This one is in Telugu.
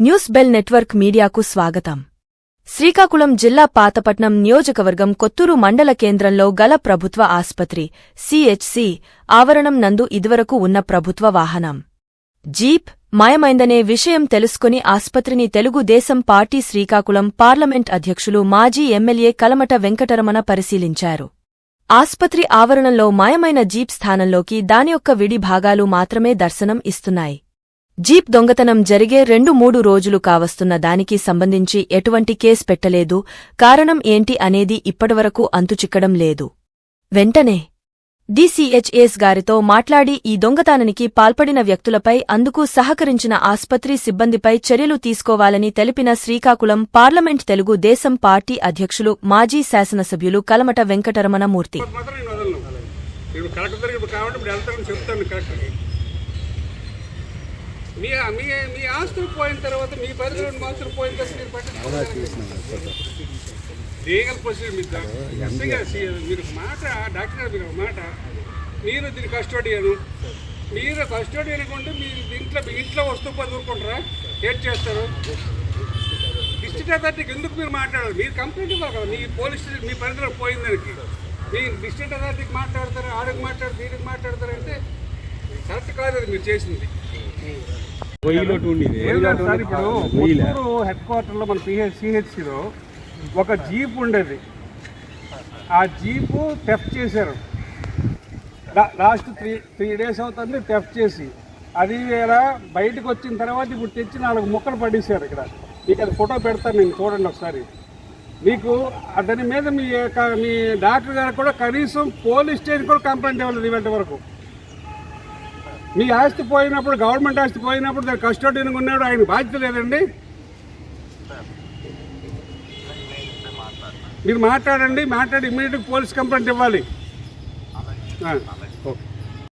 న్యూస్ బెల్ నెట్వర్క్ మీడియాకు స్వాగతం. శ్రీకాకుళం జిల్లా పాతపట్నం నియోజకవర్గం కొత్తూరు మండల కేంద్రంలో గల ప్రభుత్వ ఆస్పత్రి సిహెచ్సి ఆవరణం నందు ఇదివరకు ఉన్న ప్రభుత్వ వాహనం. జీప్ మాయమైందనే విషయం తెలుసుకుని ఆస్పత్రిని తెలుగుదేశం పార్టీ శ్రీకాకుళం పార్లమెంట్ అధ్యక్షులు మాజీ ఎమ్మెల్యే కలమట వెంకటరమణ పరిశీలించారు. ఆస్పత్రి ఆవరణంలో మాయమైన జీప్ స్థానంలోకి దాని యొక్క విడి భాగాలు మాత్రమే దర్శనం ఇస్తున్నాయి. జీప్ దొంగతనం జరిగే రెండు మూడు రోజులు కావస్తున్న దానికి సంబంధించి ఎటువంటి కేస్ పెట్టలేదు. కారణం ఏంటి అనేది ఇప్పటివరకు అంతుచిక్కడం లేదు. వెంటనే డీసీహెచ్ఎస్ గారితో మాట్లాడి ఈ దొంగతనానికి పాల్పడిన వ్యక్తులపై అందుకు సహకరించిన ఆస్పత్రి సిబ్బందిపై చర్యలు తీసుకోవాలని తెలిపిన శ్రీకాకుళం పార్లమెంట్ తెలుగు దేశం పార్టీ అధ్యక్షులు మాజీ శాసనసభ్యులు కలమట వెంకటరమణమూర్తి. మీ మీ మీ ఆస్తులు పోయిన తర్వాత మీ పరిధిలో ఉన్న ఆస్తులు పోయిన తర్వాత మీరు లీగల్ ప్రొసీజర్ మీకు ఎంతగా మీరు మాట డాక్టర్ గారు మీరు మాట. మీరు దీని కస్టోడియను మీరు కస్టోడియన్ అనుకుంటే మీరు దీంట్లో మీ ఇంట్లో వస్తువు పది ఊరుకుంటారా ఏడ్ చేస్తారు? డిస్ట్రిక్ట్ అథారిటీకి ఎందుకు మీరు మాట్లాడాలి? మీరు కంప్లైంట్ ఇవ్వాలి కదా మీ పోలీస్ స్టేషన్ మీ పరిధిలో పోయిన దానికి. మీ డిస్ట్రిక్ట్ అథారిటీకి మాట్లాడతారు? ఆడికి మాట్లాడతారు? దీనికి మాట్లాడతారు? అంటే కరెక్ట్ కాదు మీరు చేసింది. ఏం సార్ ఇప్పుడు పుత్తూరు హెడ్ క్వార్టర్లో మన పిహెచ్ సిహెచ్సిలో ఒక జీప్ ఉండేది. ఆ జీపు టెఫ్ట్ చేశారు. లాస్ట్ త్రీ త్రీ డేస్ అవుతుంది టెఫ్ట్ చేసి. అది వేళ బయటకు వచ్చిన తర్వాత ఇప్పుడు తెచ్చి నాలుగు ముక్కలు పడేశారు ఇక్కడ. మీకు అది ఫోటో పెడతాను నేను చూడండి ఒకసారి. మీకు దాని మీద మీ మీ డాక్టర్ గారు కూడా కనీసం పోలీస్ స్టేషన్ కూడా కంప్లైంట్ ఇవ్వలేదు ఇవాళ వరకు. మీ ఆస్తి పోయినప్పుడు గవర్నమెంట్ ఆస్తి పోయినప్పుడు దాని కస్టోడియన్ ఉన్నాడు ఆయన బాధ్యత లేదండి. మీరు మాట్లాడండి మాట్లాడి ఇమ్మీడియట్ పోలీస్ కంప్లైంట్ ఇవ్వాలి.